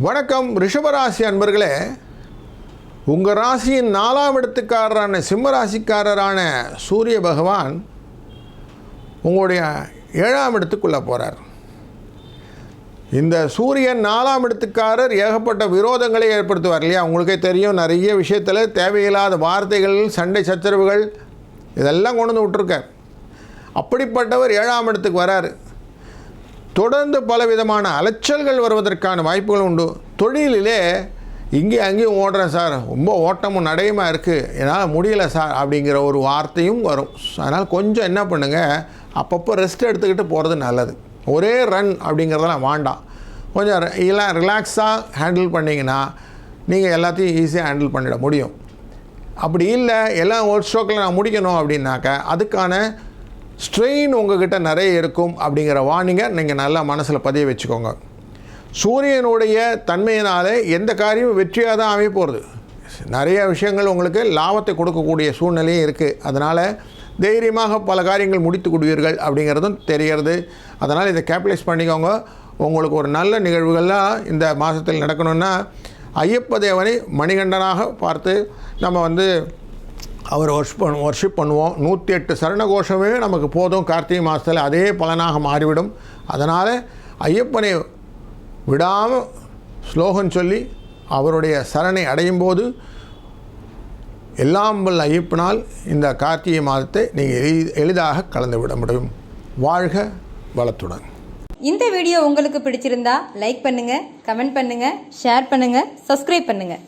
வணக்கம் ரிஷபராசி அன்பர்களே. உங்கள் ராசியின் நாலாம் இடத்துக்காரரான சிம்ம ராசிக்காரரான சூரிய பகவான் உங்களுடைய ஏழாம் இடத்துக்குள்ளே போகிறார் இந்த சூரியன் நாலாம் இடத்துக்காரர் ஏகப்பட்ட விரோதங்களை ஏற்படுத்துவார் இல்லையா? உங்களுக்கே தெரியும் நிறைய விஷயத்தில் தேவையில்லாத வார்த்தைகள் சண்டை சச்சரவுகள் இதெல்லாம் கொண்டு வந்து விட்டுருக்கார். அப்படிப்பட்டவர் ஏழாம் இடத்துக்கு வராரு. தொடர்ந்து பலவிதமான அலைச்சல்கள் வருவதற்கான வாய்ப்புகள் உண்டு. தொழிலிலே இங்கே அங்கேயும் ஓடுறேன் சார். ரொம்ப ஓட்டமும் நடையுமா இருக்குது என்னால் முடியல சார் அப்படிங்கிற ஒரு வார்த்தையும் வரும். அதனால் கொஞ்சம் என்ன பண்ணுங்கள் அப்பப்போ ரெஸ்ட் எடுத்துக்கிட்டு போகிறது நல்லது. ஒரே ரன் அப்படிங்கிறதெல்லாம் வேண்டாம். கொஞ்சம் எல்லாம் ரிலாக்ஸாக ஹேண்டில் பண்ணிங்கன்னா நீங்கள் எல்லாத்தையும் ஈஸியாக ஹேண்டில் பண்ணிட முடியும். அப்படி இல்லை எல்லாம் ஒரு ஸ்ட்ரோக்கில் நான் முடிக்கணும் அப்படின்னாக்க அதுக்கான ஸ்ட்ரெயின் உங்ககிட்ட நிறைய இருக்கும் அப்படிங்கிற வார்னிங்கை நீங்கள் நல்லா மனசில் பதிய வச்சுக்கோங்க. சூரியனுடைய தன்மையினாலே எந்த காரியமும் வெற்றியாக தான் அமைய போகிறது நிறைய விஷயங்கள் உங்களுக்கு லாபத்தை கொடுக்கக்கூடிய சூழ்நிலையும் இருக்குது அதனால் தைரியமாக பல காரியங்கள் முடித்து கொடுவீர்கள் அப்படிங்கிறதும் தெரிகிறது. அதனால் இதை கேபிடலைஸ் பண்ணிக்கோங்க. உங்களுக்கு ஒரு நல்ல நிகழ்வுகள்லாம் இந்த மாதத்தில் நடக்கணும்னா ஐயப்ப தேவனை மணிகண்டனாக பார்த்து நம்ம வந்து அவர் ஒர்ஷ் பண் ஒர்ஷிப் பண்ணுவோம். நூற்றி எட்டு சரண கோஷமே நமக்கு போதும். கார்த்திகை மாதத்தில் அதே பலனாக மாறிவிடும். அதனால் ஐயப்பனை விடாமல் ஸ்லோகம் சொல்லி அவருடைய சரணை அடையும் போது எல்லாம் வல்ல ஐயப்பனால் இந்த கார்த்திகை மாதத்தை நீங்கள் எளி எளிதாக கலந்து விட முடியும். வாழ்க வளத்துடன். இந்த வீடியோ உங்களுக்கு பிடிச்சிருந்தா லைக் பண்ணுங்கள் கமெண்ட் பண்ணுங்கள் ஷேர் பண்ணுங்கள் சப்ஸ்கிரைப் பண்ணுங்கள்